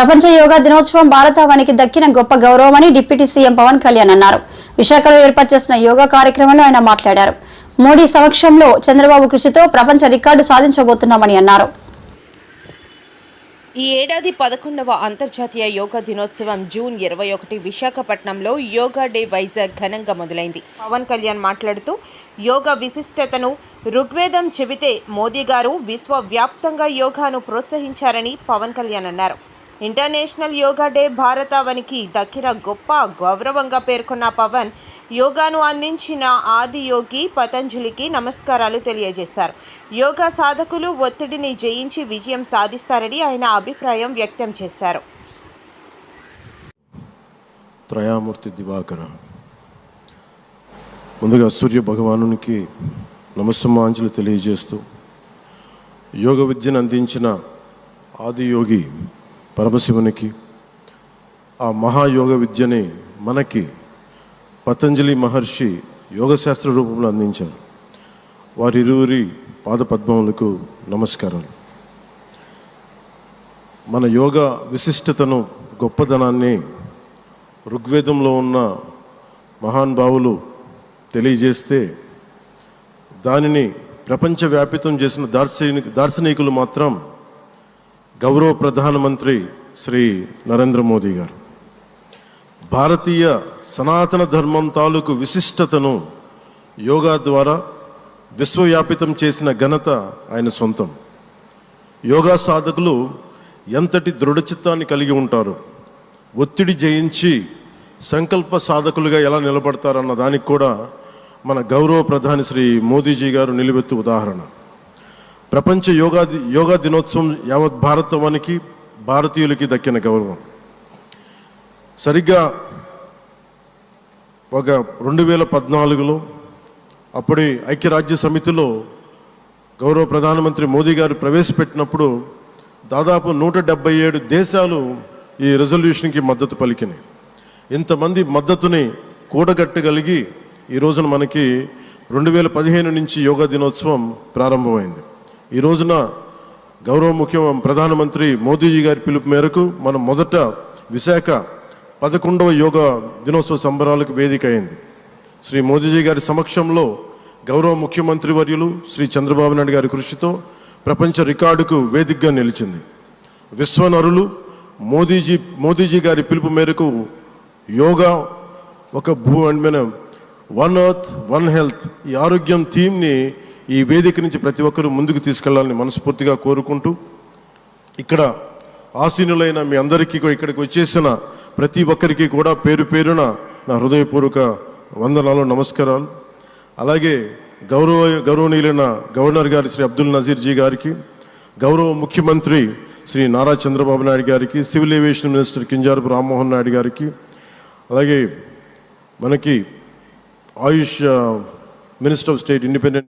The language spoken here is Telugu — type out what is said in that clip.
ప్రపంచ యోగా దినోత్సవం భారతావానికి దక్కిన గొప్ప గౌరవమని డిప్యూటీ సీఎం పవన్ కళ్యాణ్ అన్నారు. విశాఖలో ఏర్పాటు చేసిన యోగా కార్యక్రమంలో ఆయన మాట్లాడారు. మోడీ సమక్షంలో చంద్రబాబు కృషితో ప్రపంచ రికార్డు సాధించబోతున్నామని అన్నారు. ఈ ఏడాది పదకొండవ అంతర్జాతీయ యోగా దినోత్సవం జూన్ ఇరవై ఒకటి విశాఖపట్నంలో యోగా డే వైజాగ్ ఘనంగా మొదలైంది. పవన్ కళ్యాణ్ మాట్లాడుతూ యోగా విశిష్టతను ఋగ్వేదం చెబితే మోదీ గారు విశ్వవ్యాప్తంగా యోగాను ప్రోత్సహించారని పవన్ కళ్యాణ్ అన్నారు. ఇంటర్నేషనల్ యోగా డే భారతావనికి దక్కిన గొప్ప గౌరవంగా పేర్కొన్న పవన్ యోగాను అందించిన ఆది యోగి పతంజలికి నమస్కారాలు తెలియజేశారు. యోగా సాధకులు ఒత్తిడిని జయించి విజయం సాధిస్తారని ఆయన అభిప్రాయం వ్యక్తం చేశారు. త్రయామూర్తి దివాకర. ముందుగా సూర్య భగవానునికి నమస్సమాంజలు తెలియజేస్తూ యోగ విద్యను అందించిన ఆది యోగి పరమశివునికి ఆ మహాయోగ విద్యని మనకి పతంజలి మహర్షి యోగశాస్త్ర రూపంలో అందించారు. వారిరువురి పాదపద్మములకు నమస్కారాలు. మన యోగ విశిష్టతను గొప్పదనాన్ని ఋగ్వేదంలో ఉన్న మహాన్ భావులు తెలియజేస్తే దానిని ప్రపంచవ్యాపితం చేసిన దార్శనిక దార్శనికులు మాత్రం గౌరవ ప్రధానమంత్రి శ్రీ నరేంద్ర మోదీ గారు. భారతీయ సనాతన ధర్మం తాలూకు విశిష్టతను యోగా ద్వారా విశ్వవ్యాపితం చేసిన ఘనత ఆయన సొంతం. యోగా సాధకులు ఎంతటి దృఢచిత్తాన్ని కలిగి ఉంటారు ఒత్తిడి జయించి సంకల్ప సాధకులుగా ఎలా నిలబడతారన్న దానికి కూడా మన గౌరవ ప్రధాని శ్రీ మోదీజీ గారు నిలువెత్తు ఉదాహరణ. ప్రపంచ యోగా యోగా దినోత్సవం యావత్ భారతవానికి భారతీయులకి దక్కిన గౌరవం. సరిగ్గా ఒక రెండు వేల పద్నాలుగులో అప్పటి ఐక్యరాజ్య సమితిలో గౌరవ ప్రధానమంత్రి మోదీ గారు ప్రవేశపెట్టినప్పుడు దాదాపు నూట డెబ్బై ఏడు దేశాలు ఈ రెజల్యూషన్కి మద్దతు పలికినాయి. ఇంతమంది మద్దతుని కూడగట్టగలిగి ఈ రోజున మనకి రెండు వేల పదిహేను నుంచి యోగా దినోత్సవం ప్రారంభమైంది. ఈ రోజున గౌరవ ముఖ్యం ప్రధానమంత్రి మోదీజీ గారి పిలుపు మేరకు మనం మొదట విశాఖ పదకొండవ యోగ దినోత్సవ సంబరాలకు వేదిక అయింది. శ్రీ మోదీజీ గారి సమక్షంలో గౌరవ ముఖ్యమంత్రి వర్యులు శ్రీ చంద్రబాబు నాయుడు గారి కృషితో ప్రపంచ రికార్డుకు వేదికగా నిలిచింది. విశ్వనరులు మోదీజీ మోదీజీ గారి పిలుపు మేరకు యోగా ఒక భూ అండ్ మన వన్ ఎర్త్ వన్ హెల్త్ ఈ ఆరోగ్యం థీమ్ని ఈ వేదిక నుంచి ప్రతి ఒక్కరూ ముందుకు తీసుకెళ్ళాలని మనస్ఫూర్తిగా కోరుకుంటూ ఇక్కడ ఆసీనులైన మీ అందరికీ ఇక్కడికి వచ్చేసిన ప్రతి ఒక్కరికి కూడా పేరు పేరున నా హృదయపూర్వక వందనాలు నమస్కారాలు. అలాగే గౌరవ గౌరవనీయులైన గవర్నర్ గారి శ్రీ అబ్దుల్ నజీర్ జీ గారికి గౌరవ ముఖ్యమంత్రి శ్రీ నారా చంద్రబాబు నాయుడు గారికి civil aviation minister Kinjarapu Rammohan Naidu గారికి అలాగే మనకి AYUSH minister of state independent